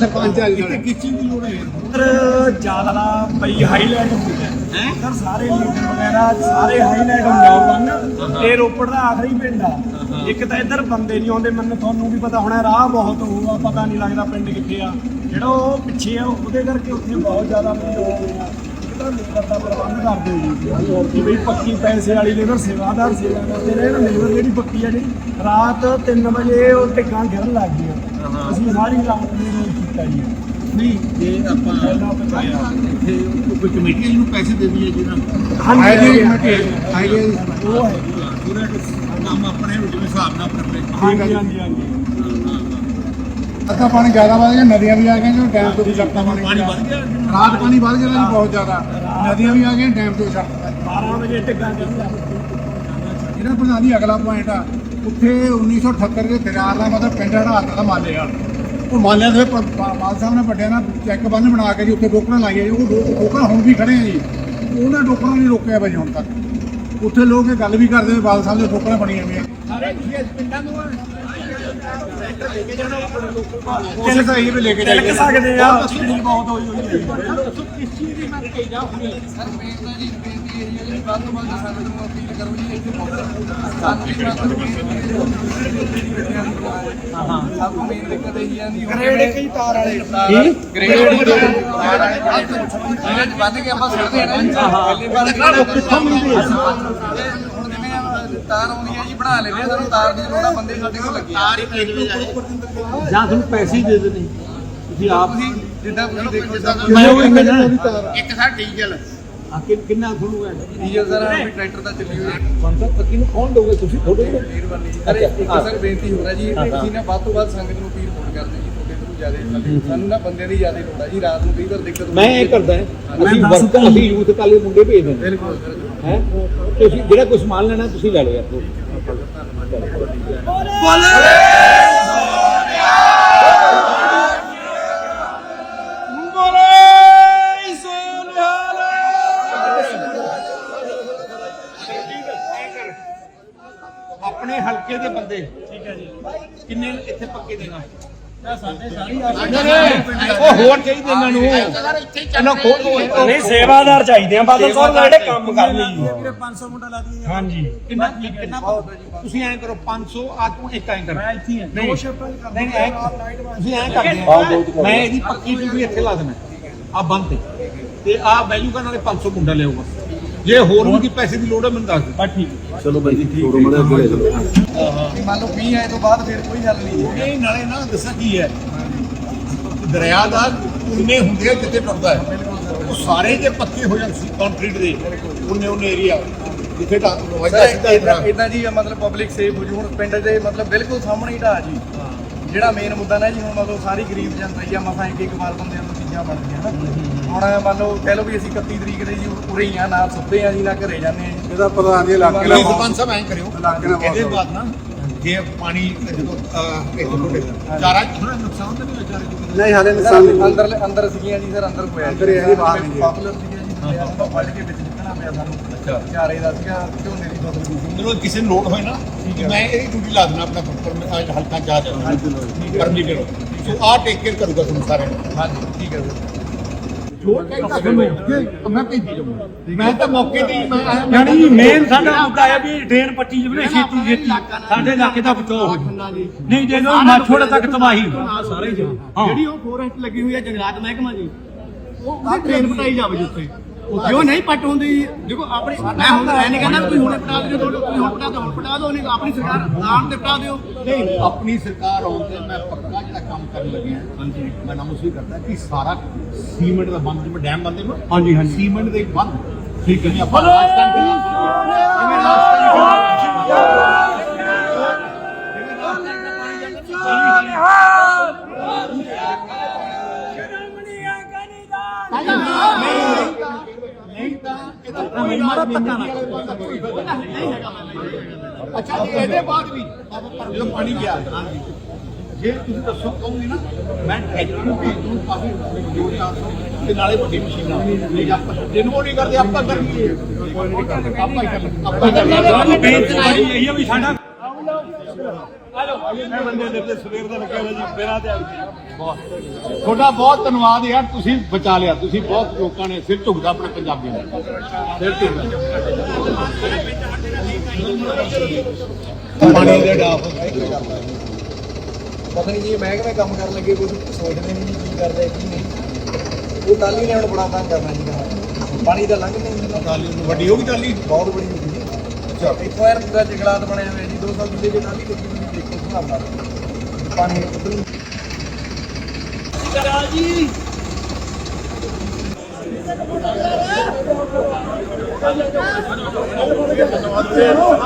ਸਰਪੰਚ ਆ ਜੀ ਕਿੱਚੀ ਦੀ ਲੋੜ ਹੈ? ਇੱਧਰ ਜ਼ਿਆਦਾ ਬਈ ਹਾਈਲਾਈਟ ਹੁੰਦੀ ਹੈ। ਇੱਧਰ ਸਾਰੇ ਲੀਡਰ ਵਗੈਰਾ ਸਾਰੇ ਹਾਈਲਾਈਟ ਹੁੰਦੇ ਆ। ਇਹ ਰੋਪੜ ਦਾ ਆਖਰੀ ਪਿੰਡ ਆ। ਇੱਕ ਤਾਂ ਇੱਧਰ ਬੰਦੇ ਨਹੀਂ ਆਉਂਦੇ ਮੈਨੂੰ ਤੁਹਾਨੂੰ ਵੀ ਪਤਾ ਹੋਣਾ ਰਾਹ ਬਹੁਤ ਹੋਊਗਾ ਪਤਾ ਨਹੀਂ ਲੱਗਦਾ ਪਿੰਡ ਕਿੱਥੇ ਆ। ਜਿਹੜਾ ਉਹ ਪਿੱਛੇ ਆ ਉਹਦੇ ਕਰਕੇ ਉੱਥੇ ਬਹੁਤ ਜ਼ਿਆਦਾ ਭੀੜ ਹੋ ਗਈ ਆ। ਦਾ ਪ੍ਰਬੰਧ ਕਰਦੇ ਜੀ। ਕਿ ਬਈ ਪੱਕੀ ਪੈਸੇ ਵਾਲੀ ਲੇਬਰ ਸੇਵਾਦਾਰ ਸੇਵਾ ਕਰਦੇ ਰਹੇ ਨਾ ਲੇਬਰ ਜਿਹੜੀ ਪੱਕੀ ਆ ਰਾਤ 3 ਵਜੇ ਉਹ ਟਿੱਕਾਂ ਗਿਰਨ ਲੱਗ ਗਈਆਂ। ਅਸੀਂ ਸਾਰੀ ਰਾਤ ਕੀਤਾ ਜੀ ਨਹੀਂ ਜੇ ਆਪਾਂ ਪਹਿਲਾਂ ਪਹੁੰਚਾਇਆ ਇੱਥੇ ਕੋਈ ਕਮੇਟੀ ਜਿਹਨੂੰ ਪੈਸੇ ਦੇ ਦਈਏ ਜੀ ਨਾ। ਹਾਂਜੀ, ਆਈਡੀਆ ਹਾਂਜੀ, ਕਮੇਟੀ ਆਈਡੀਆ ਉਹ ਹੈਗੀ ਆ। ਪੂਰਾ ਕੰਮ ਆਪਣੇ ਜਿਵੇਂ ਹਿਸਾਬ ਨਾਲ ਆਪਣੇ ਹਾਂਜੀ ਹਾਂਜੀ ਹਾਂਜੀ। ਅੱਧਾ ਪਾਣੀ ਜ਼ਿਆਦਾ ਵਧ ਗਿਆ ਨਦੀਆਂ ਵੀ ਆ ਗਈਆਂ ਜੋ ਡੈਮ ਤੋਂ ਵੀ ਛੱਡਤਾ ਪਾਣੀ ਵੱਧ ਗਿਆ। ਰਾਤ ਪਾਣੀ ਵੱਧ ਗਿਆ ਜੀ ਬਹੁਤ ਜ਼ਿਆਦਾ। ਨਦੀਆਂ ਵੀ ਆ ਗਈਆਂ ਡੈਮ ਤੋਂ ਛੱਡਤਾ 12 ਵਜੇ ਗਿਰਨ ਲੱਗ ਇਹਨਾਂ ਪ੍ਰਧਾਨ ਅਗਲਾ ਪੁਆਇੰਟ ਆ। ਉੱਥੇ 1978 ਦੇ ਦਰਿਆ ਦਾ ਮਤਲਬ ਪਿੰਡ ਹੜਾਤ ਦਾ ਮਾਲੇ ਆ ਉਹ ਮਾਲਿਆਂ ਦੇ ਪ- ਪ- ਮਾਲ ਸਾਹਿਬ ਨੇ ਵੱਡਿਆਂ ਨਾਲ ਚੈੱਕ ਬੰਨ ਬਣਾ ਕੇ ਜੀ, ਉੱਥੇ ਡੋਕਰਾਂ ਲਾਈਆਂ ਜੀ, ਉਹ ਡੋ- ਡੋਕਰਾਂ ਹੁਣ ਵੀ ਖੜੇ ਆ ਜੀ। ਉਹਨਾਂ ਡੋਕਰਾਂ ਨੇ ਰੋਕਿਆ ਬਾਈ ਹੁਣ ਤੱਕ। ਉੱਥੇ ਲੋਕ ਇਹ ਗੱਲ ਵੀ ਕਰਦੇ ਨੇ ਬਾਲ ਸਾਹਿਬ ਦੇ ਡੋਕਰਾਂ ਬਣੀਆਂ ਹੋਈਆਂ। ਉਸੇ ਤਾਂ ਇਹ ਵੀ ਲੈ ਕੇ ਤਿਲਕ ਜਾਈਏ ਸਕਦੇ ਆ। ਭੀੜ ਬਹੁਤ ਹੋਈ ਹੋਈ ਹੈ। ਸਰ ਮੇਨ ਤਾਂ ਜੀ ਬੇਨਤੀ ਇਹ ਹੈ ਜੀ ਵੱਧ ਤੋਂ ਵੱਧ ਸੰਗਤ ਨੂੰ ਅਪੀਲ ਕਰੋ ਜੀ ਇੱਥੇ ਪਹੁੰਚੋ ਸਾਨੂੰ ਵੀ ਮਤਲਬ ਹਾਂ ਸਭ ਤੋਂ ਮੇਨ ਦਿੱਕਤ ਇਹ ਹੈ ਜੀ ਗ੍ਰੇਡ ਕਈ ਤਾਰ ਵਾਲੇ। ਗ੍ਰੇਡ ਤਾਰ ਵਾਲੇ ਜਿਹੜੇ ਚ ਵੱਧ ਕੇ ਆਪਾਂ ਆ ਨਾ ਪਹਿਲੀ ਵਾਰ ਕਿੱਥੋਂ ਮਿਲਦੀ ਹੈ? ਹੁਣ ਤਾਰ ਆਉਂਦੀ ਹੈ ਜੀ ਬਣਾ ਲੈਂਦੇ ਆ ਸਾਨੂੰ ਤਾਰ ਦੀ ਲੋੜ ਆ ਬੰਦੇ ਸਾਡੇ ਕੋਲ ਲੱਗੇ ਤਾਰ ਹੀ ਜਾਂ ਤੁਹਾਨੂੰ ਪੈਸੇ ਹੀ ਦੇ ਦੇਣੇ। ਤੁਸੀਂ ਆਪ ਤੁਸੀਂ ਜਿੱਦਾਂ ਤੁਸੀਂ ਦੇਖੋ ਜਿੱਦਾਂ ਮੈਂ ਉਹ ਕਹਿੰਦਾ ਨਾ ਇੱਕ ਸਾਡਾ ਡੀਜ਼ਲ। ਆ ਕਿ ਕਿੰਨਾ ਤੁਹਾਨੂੰ ਹੈ? ਡੀਜ਼ਲ ਸਰ ਵੀ ਟਰੈਕਟਰ ਦਾ ਚੱਲੀ ਹੋਈ ਹੈ ਪੰਤਾ ਪੱਕੀ ਨੂੰ ਕੌਣ ਦੋਗੇ ਤੁਸੀਂ ਥੋੜੇ ਮਿਹਰਬਾਨੀ ਜੀ। ਅਰੇ ਇੱਕ ਸਰ ਬੇਨਤੀ ਹੋ ਰਿਹਾ ਜੀ ਤੁਸੀਂ ਨਾ ਵੱਧ ਤੋਂ ਵੱਧ ਸੰਗਤ ਨੂੰ ਅਪੀਲ ਹੋਣ ਕਰਦੇ ਜੀ ਤੁਹਾਡੇ ਤੋਂ ਜ਼ਿਆਦਾ ਸਾਨੂੰ ਨਾ ਬੰਦੇ ਦੀ ਜ਼ਿਆਦਾ ਲੋੜ ਆ ਜੀ ਰਾਤ ਨੂੰ ਕਈ ਵਾਰ ਦਿੱਕਤ ਹੁੰਦੀ ਮੈਂ ਇਹ ਹੈ। ਕਰਦਾ ਹਾਂ। ਅਸੀਂ ਦੱਸ ਵਰਕ ਅਸੀਂ ਯੂਥ ਕਾਲੇ ਮੁੰਡੇ ਭੇਜ ਦਿੰਦੇ ਬਿਲਕੁਲ ਸਰ ਹੈ? ਤੁਸੀਂ ਜਿਹੜਾ ਕੁਝ ਸਮਾਨ ਲੈਣਾ ਤੁਸੀਂ ਲੈ ਲਓ ਯਾਰ ਤੋਂ ਉਹ ਹੋਰ ਚਾਹੀਦੇ ਇਹਨਾਂ ਨੂੰ। ਇਹਨਾਂ ਖੋਲ ਨਹੀਂ ਸੇਵਾਦਾਰ ਚਾਹੀਦੇ ਆ ਬਾਦਲ ਸਾਹਿਬ ਜਿਹੜੇ ਕੰਮ ਕਰਨੇ ਜੀ ਵੀਰੇ 500 ਮੁੰਡਾ ਲਾ ਦਈਏ। ਹਾਂਜੀ। ਕਿੰਨਾ ਕਿੰਨਾ ਤੁਸੀਂ ਐਂ ਕਰੋ 500 ਆ ਤੂੰ ਇੱਕ ਐਂ ਕਰ। ਮੈਂ ਇੱਥੇ ਨਹੀਂ ਨਹੀਂ ਨਹੀਂ, ਐਂ ਤੁਸੀਂ ਐਂ ਕਰਦੇ ਮੈਂ ਇਹਦੀ ਪੱਕੀ ਟੀਵੀ ਇੱਥੇ ਲਾ ਦੇਣਾ। ਆ ਬੰਦ ਤੇ। ਆ ਬੈਜੂਗਾ ਨਾਲੇ 500 ਮੁੰਡਾ ਲਿਆਊਗਾ। ਜੇ ਹੋਰ ਵੀ ਕੀ ਪੈਸੇ ਦੀ ਲੋੜ ਹੈ ਮੈਨੂੰ ਦੱਸ ਦੇ ਠੀਕ ਕਿ ਮੰਨ ਲਓ 20 ਆਏ ਤੋਂ ਬਾਅਦ ਫਿਰ ਕੋਈ ਹੱਲ ਨਹੀਂ ਹੈ। ਇਹ ਨਾਲੇ ਨਾ ਦੱਸਾਂ ਕੀ ਹੈ। ਦਰਿਆ ਦਾ ਉਨੇ ਹੁੰਦੇ ਆ ਜਿੱਥੇ ਟੁੱਟਦਾ ਹੈ। ਉਹ ਸਾਰੇ ਜੇ ਪੱਕੇ ਹੋ ਜਾਣ ਸੀ ਕੰਕਰੀਟ ਦੇ ਉਨੇ ਉਨੇ ਏਰੀਆ ਜਿੱਥੇ ਢਾ ਵਜਦਾ ਸਿੱਧਾ ਇਦਾਂ ਜੀ ਮਤਲਬ ਪਬਲਿਕ ਸੇਫ ਹੋ ਜੂ। ਹੁਣ ਪਿੰਡ ਦੇ ਮਤਲਬ ਬਿਲਕੁਲ ਸਾਹਮਣੇ ਹੀ ਢਾਹ ਜੀ। ਜਿਹੜਾ ਮੇਨ ਮੁੱਦਾ ਨਾ ਜੀ ਹੁਣ ਮਤਲਬ ਸਾਰੀ ਗਰੀਬ ਜਨਤਾ ਹੀ ਆ ਮਸਾਂ ਇੱਕ ਇੱਕ ਵਾਰ ਬੰਦਿਆਂ ਨੂੰ ਚੀਜ਼ਾਂ ਬਣਦੀਆਂ ਨਾ। ਹੁਣ ਮੰਨ ਲਓ ਕਹਿ ਲਓ ਵੀ ਅਸੀਂ 31 ਤਰੀਕ ਦੇ ਜੀ ਉਰੇ ਹੀ ਆ ਨਾਲ ਸੁੱਤੇ ਆ ਜੀ ਨਾ ਘਰੇ ਜਾਂਦੇ ਆ ਜੀ। ਇਹਦਾ ਪ੍ਰਧਾਨ ਜੀ ਇਲਾਕੇ ਦਾ ਸਰਪੰਚ ਸਾਹਿਬ ਐਂ ਕਰਿਓ। ਇਲਾਕੇ ਨਾਲ ਇਹਦੇ ਬਾਅਦ ਨਾ ਜੇ ਪਾਣੀ ਜਦੋਂ ਚਾਰਾ ਥੋੜਾ ਨੁਕਸਾਨ ਤਾਂ ਨਹੀਂ ਹੋਇਆ ਚਾਰੇ? ਨਹੀਂ ਹਾਲੇ ਅੰਦਰ ਅੰਦਰ ਅੰਦਰ ਸੀਗੀਆਂ ਜੀ ਸਰ ਅੰਦਰ ਹੋਇਆ ਅੰਦਰ ਹੀ ਹੈ ਜੀ, ਬਾਹਰ ਨਹੀਂ ਹੈ। ਪਾਪੂਲਰ ਸੀਗੀਆਂ ਜੀ ਨੂੰ ਵੱਢ ਕੇ ਵਿੱਚ ਨਿਕਲਣਾ ਪਿਆ ਸਾਨੂੰ। ਅੱਛਾ। ਚਾਰੇ ਦਾ ਸੀਗਾ ਝੋਨੇ ਦੀ ਫਸਲ ਸੀ ਜਦੋਂ ਕਿਸੇ ਲੋਡ ਹੋਏ ਨਾ ਤੇ ਮੈਂ ਇਹਦੀ ਡਿਊਟੀ ਲਾ ਦੇਣਾ ਆਪਣਾ ਪਰ ਅੱਜ ਹਲਕਾ ਜਾ ਪਰਮੀ ਕਰੋ। ਸੋ ਆ ਟੇਕ ਕੇਅਰ ਕਰੂਗਾ ਤੁਹਾਨੂੰ ਸਾਰਿਆਂ ਨੂੰ। ਹਾਂਜੀ ਠੀਕ ਹੈ ਸਰ। ਜੋ ਕਹਿੰਦਾ ਮੈਂ ਭੇਜੀ ਜਾਊਂਗਾ। ਮੈਂ ਤਾਂ ਮੌਕੇ ਤੇ ਹੀ ਮੈਂ ਆਇਆ ਮੈਂ ਯਾਨੀ ਮੇਨ ਸਾਡਾ ਮੁੱਦਾ ਹੈ ਵੀ ਡਰੇਨ ਪੱਟੀ ਜਵੇ ਛੇਤੀ ਛੇਤੀ ਸਾਡੇ ਇਲਾਕੇ ਦਾ ਬਚਾਓ ਹੋ। ਜਾਵੇ ਨਹੀਂ ਜੇ ਲੋ ਮਾਛੋੜ ਤੱਕ ਤਬਾਹੀ। ਜਿਹੜੀ ਉਹ ਫੋਰੈਸਟ ਲੱਗੀ ਹੋਈ ਹੈ ਜੰਗਲਾਤ ਮਹਿਕਮਾ ਜੀ ਉਹ ਟ੍ਰੇਨ ਪਟਾਈ ਜਾਵੇ ਜੀ ਜੋ ਨਹੀਂ ਪਟ ਹੁੰਦੀ ਦੇਖੋ ਆਪਣੀ ਮੈਂ ਹੁਣ ਐ ਨਹੀਂ ਕਹਿੰਦਾ ਕੋਈ ਹੁਣੇ ਪਟਾ ਦਿਓ ਕੋਈ ਹੁਣ ਪਟਾ ਦਿਓ ਹੁਣ ਪਟਾ ਦਿਓ ਨਹੀਂ ਆਪਣੀ ਸਰਕਾਰ ਆਣ ਤੇ ਪਟਾ ਦਿਓ। ਨਹੀਂ ਆਪਣੀ ਸਰਕਾਰ ਆਉਣ ਤੇ ਮੈਂ ਪੱਕਾ ਜਿਹੜਾ ਕੰਮ ਕਰਨ ਲੱਗਿਆ। ਹਾਂਜੀ। ਮੈਂ ਨਾਮ ਵੀ ਕਰਦਾ ਕਿ ਸਾਰਾ ਸੀਮੈਂਟ ਦਾ ਬੰਦ ਜਿਵੇਂ ਡੈਮ ਬੰਦੇ ਨੂੰ? ਹਾਂਜੀ ਹਾਂਜੀ। ਸੀਮੈਂਟ ਦੇ ਬੰਦ। ਠੀਕ ਹੈ। ਜੀ ਆਪਾਂ ਰਾਜਸਥਾਨ ਦੇ ਜਿਵੇਂ ਨਹੀਂ ਧੱਕਾ ਨਾ ਅੱਛਾ ਜੀ ਇਹਦੇ ਬਾਅਦ ਵੀ ਆਪਾਂ ਜਦੋਂ ਪਾਣੀ ਗਿਆ ਜੇ। ਤੁਸੀਂ ਦੱਸੋ ਕਹੋਗੇ ਨਾ ਮੈਂ ਟੈਕਟਰ ਨੂੰ ਭੇਜ ਦੂੰ ਕਾਫੀ ਜੋੜੀ ਆਸੋ ਤੇ ਨਾਲੇ ਵੱਡੀ ਮਸ਼ੀਨਾਂ ਨਹੀਂ ਆਪਾਂ ਜਿਹਨੂੰ ਨਹੀਂ ਕਰਦੇ ਆਪਾਂ ਕਰੀਏ ਆਪਾਂ ਹੀ ਕਰ ਆਪਾਂ ਹੀ ਕਰ ਬੇਨਤੀ ਇਹੀ ਵੀ ਸਾਡਾ ਮੈਂ ਬੰਦੇ ਦੇ ਤੇ ਸਵੇਰ ਦਾ ਲੱਗਿਆ ਹੋਇਆ ਜੀ ਮੇਰਾ ਤੇ ਤੁਹਾਡਾ ਬਹੁਤ ਧੰਨਵਾਦ ਯਾਰ ਤੁਸੀਂ ਬਚਾ ਲਿਆ ਤੁਸੀਂ ਬਹੁਤ ਲੋਕਾਂ ਨੇ ਸਿਰ ਝੁਕਦਾ ਆਪਣੇ ਪੰਜਾਬੀਆਂ ਦਾ। ਸਿਰ ਝੁਕਦਾ। ਪਾਣੀ ਦੇ ਡਾਫ ਪਤਾ ਨਹੀਂ ਜੀ ਮਹਿਕਮੇ ਕੰਮ ਕਰਨ ਲੱਗੇ ਕੁਝ ਸੋਚਦੇ ਨਹੀਂ ਜੀ ਕੀ ਕਰਦੇ ਕੀ ਨਹੀਂ। ਉਹ ਟਾਲੀ ਨੇ ਹੁਣ ਬੜਾ ਤੰਗ ਕਰਨਾ ਜੀ। ਪਾਣੀ ਦਾ ਲੰਘ ਨਹੀਂ। ਹੁੰਦਾ ਵੱਡੀ ਹੋ ਗਈ ਟਾਲੀ ਬਹੁਤ ਬੜੀ ਹੋ ਗਈ ਅੱਛਾ ਇੱਕ ਪੂਰਾ ਜਗਲਾਤ ਬਣਿਆ ਹੋਇਆ ਜੀ 200 ਕਿੱਲੇ ਦੀ ਟਾਲੀ ਲੱਗੀ ਤੁਸੀਂ ਦੇਖੋ ਹਿਸਾਬ ਨਾਲ ਪਾਣੀ ਉਧਰ ਨੂੰ